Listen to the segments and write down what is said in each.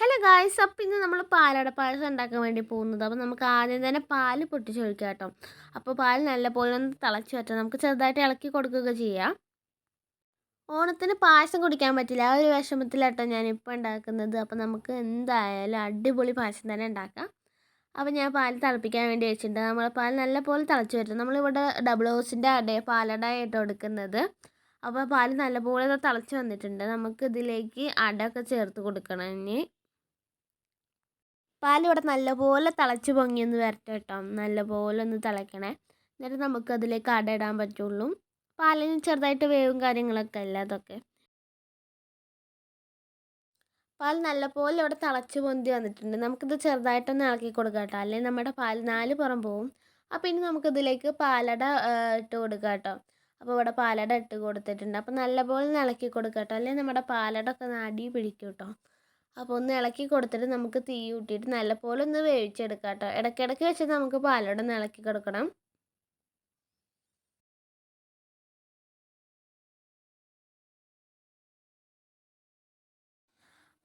Hello guys അപ്പം ഇന്ന് നമ്മൾ പാലട പായസം ഉണ്ടാക്കാൻ വേണ്ടി പോകുന്നത്. അപ്പോൾ നമുക്ക് ആദ്യം തന്നെ പാൽ പൊട്ടിച്ചൊഴിക്കാം കേട്ടോ. അപ്പോൾ പാൽ നല്ലപോലെ ഒന്ന് തിളച്ച് വരട്ടെ നമുക്ക് ചെറുതായിട്ട് ഇളക്കി കൊടുക്കുക ചെയ്യാം. ഓണത്തിന് പായസം കുടിക്കാൻ പറ്റില്ല. ആ ഒരു വിഷമത്തിലാട്ടോ ഞാനിപ്പോൾ ഉണ്ടാക്കുന്നത്. അപ്പോൾ നമുക്ക് എന്തായാലും അടിപൊളി പായസം തന്നെ ഉണ്ടാക്കാം. അപ്പോൾ ഞാൻ പാൽ തിളപ്പിക്കാൻ വേണ്ടി വെച്ചിട്ടുണ്ട്. നമ്മൾ പാൽ നല്ലപോലെ തിളച്ച് വരും നമ്മളിവിടെ ഡബിൾ ഹൗസിന്റെ അടയ പാലട ആയിട്ടോ എടുക്കുന്നത്. അപ്പോൾ പാൽ നല്ലപോലെ തിളച്ച് വന്നിട്ടുണ്ട്. നമുക്ക് ഇതിലേക്ക് അടയൊക്കെ ചേർത്ത് കൊടുക്കണം ഇനി. പാലിവിടെ നല്ലപോലെ തിളച്ച് പൊങ്ങിയൊന്ന് വരട്ടെ കേട്ടോ. നല്ലപോലെ ഒന്ന് തിളയ്ക്കണേ എന്നിട്ട് നമുക്ക് അതിലേക്ക് ഇടാൻ പറ്റുള്ളൂ. പാലിന് ചെറുതായിട്ട് വേവും കാര്യങ്ങളൊക്കെ അല്ല അതൊക്കെ. പാൽ നല്ലപോലെ ഇവിടെ തിളച്ച് പൊന്തി വന്നിട്ടുണ്ട്. നമുക്കിത് ചെറുതായിട്ടൊന്ന് ഇളക്കി കൊടുക്കാം കേട്ടോ. അല്ലെങ്കിൽ നമ്മുടെ പാൽ നാല് പുറം പോവും. അപ്പോൾ ഇനി നമുക്കിതിലേക്ക് പാലട ഇട്ട് കൊടുക്കാം കേട്ടോ. അപ്പോൾ ഇവിടെ പാലട ഇട്ട് കൊടുത്തിട്ടുണ്ട്. അപ്പോൾ നല്ലപോലെ ഇളക്കി കൊടുക്കാം കേട്ടോ. അല്ലെങ്കിൽ നമ്മുടെ പാലട ഒക്കെ നാടി പിടിക്കും കേട്ടോ. അപ്പോൾ ഒന്ന് ഇളക്കി കൊടുത്തിട്ട് നമുക്ക് തീ കൂട്ടിയിട്ട് നല്ലപോലെ ഒന്ന് വേവിച്ചെടുക്കാം കേട്ടോ ഇടയ്ക്കിടയ്ക്ക് വെച്ചിട്ട് നമുക്ക് പാലോടെ ഒന്ന് ഇളക്കി കൊടുക്കണം.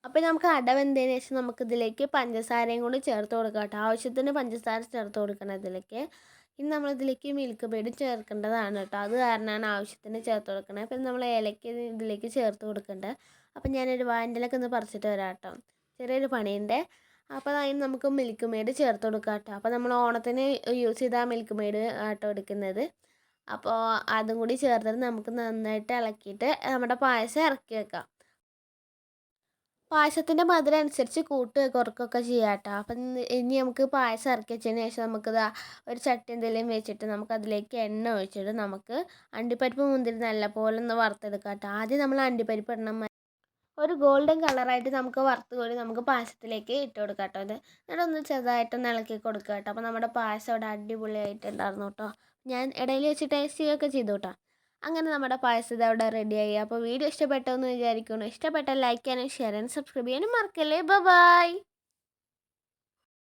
അപ്പോൾ നമുക്ക് അട വെന്തതിന് ശേഷം നമുക്ക് ഇതിലേക്ക് പഞ്ചസാരയും കൂടി ചേർത്ത് കൊടുക്കാം കേട്ടോ ആവശ്യത്തിന് പഞ്ചസാര ചേർത്ത് കൊടുക്കണം ഇതിലേക്ക്. ഇനി നമ്മളിതിലേക്ക് മിൽക്ക് മെയ്ഡ് ചേർക്കേണ്ടതാണ് കേട്ടോ. അത് കാരണമാണ് ആവശ്യത്തിന് ചേർത്ത് കൊടുക്കണത് അപ്പം നമ്മൾ ഏലക്ക ഇതിലേക്ക് ചേർത്ത് കൊടുക്കേണ്ടത് അപ്പം ഞാനൊരു വാൻഡിലൊക്കെ ഒന്ന് പറിച്ചിട്ട് വരാം കേട്ടോ. ചെറിയൊരു പണിയുണ്ട്. അപ്പോൾ അതിന് നമുക്ക് മിൽക്ക് മെയ്ഡ് ചേർത്ത് കൊടുക്കാം കേട്ടോ. അപ്പോൾ നമ്മൾ ഓണത്തിന് യൂസ് ചെയ്ത മിൽക്ക് മെയ്ഡ് ആട്ടോ എടുക്കുന്നത്. അപ്പോൾ അതും കൂടി ചേർത്തിട്ട് നമുക്ക് നന്നായിട്ട് ഇളക്കിയിട്ട് നമ്മുടെ പായസം ഇറക്കി വെക്കാം. പായസത്തിന്റെ മധുരം അനുസരിച്ച് കൂട്ട് കുറക്കൊക്കെ ചെയ്യാം കേട്ടോ അപ്പം ഇനി നമുക്ക് പായസം ഇറക്കി വെച്ചതിന് ശേഷം നമുക്കിത് ഒരു ചട്ടി എന്തെങ്കിലും വെച്ചിട്ട് നമുക്ക് അതിലേക്ക് എണ്ണ ഒഴിച്ചിട്ട് നമുക്ക് അണ്ടിപ്പരിപ്പ് മുന്തിരി നല്ലപോലെ ഒന്ന് വറുത്തെടുക്കാം കേട്ടോ ആദ്യം നമ്മൾ അണ്ടിപ്പരിപ്പ് ഇടണം. ഒരു ഗോൾഡൻ കളറായിട്ട് നമുക്ക് വറുത്ത് കോരി നമുക്ക് പായസത്തിലേക്ക് ഇട്ട് കൊടുക്കാം കേട്ടോ ഇത്. എന്നിട്ട് ഒന്ന് ചെറുതായിട്ടൊന്ന് ഇളക്കി കൊടുക്കുക കേട്ടോ അപ്പോൾ നമ്മുടെ പായസം അവിടെ അടിപൊളിയായിട്ടുണ്ടായിരുന്നു കേട്ടോ. ഞാൻ ഇടയിൽ വെച്ച് ടേസ്റ്റ് ചെയ്യുകയൊക്കെ ചെയ്തു കേട്ടോ. അങ്ങനെ നമ്മുടെ പായസം അവിടെ റെഡിയായി അപ്പോൾ വീഡിയോ ഇഷ്ടപ്പെട്ടോ എന്ന് വിചാരിക്കുന്നു. ഇഷ്ടപ്പെട്ട ലൈക്ക് ചെയ്യാനും ഷെയർ ചെയ്യാനും സബ്സ്ക്രൈബ് ചെയ്യാനും മറക്കല്ലേ. ബൈ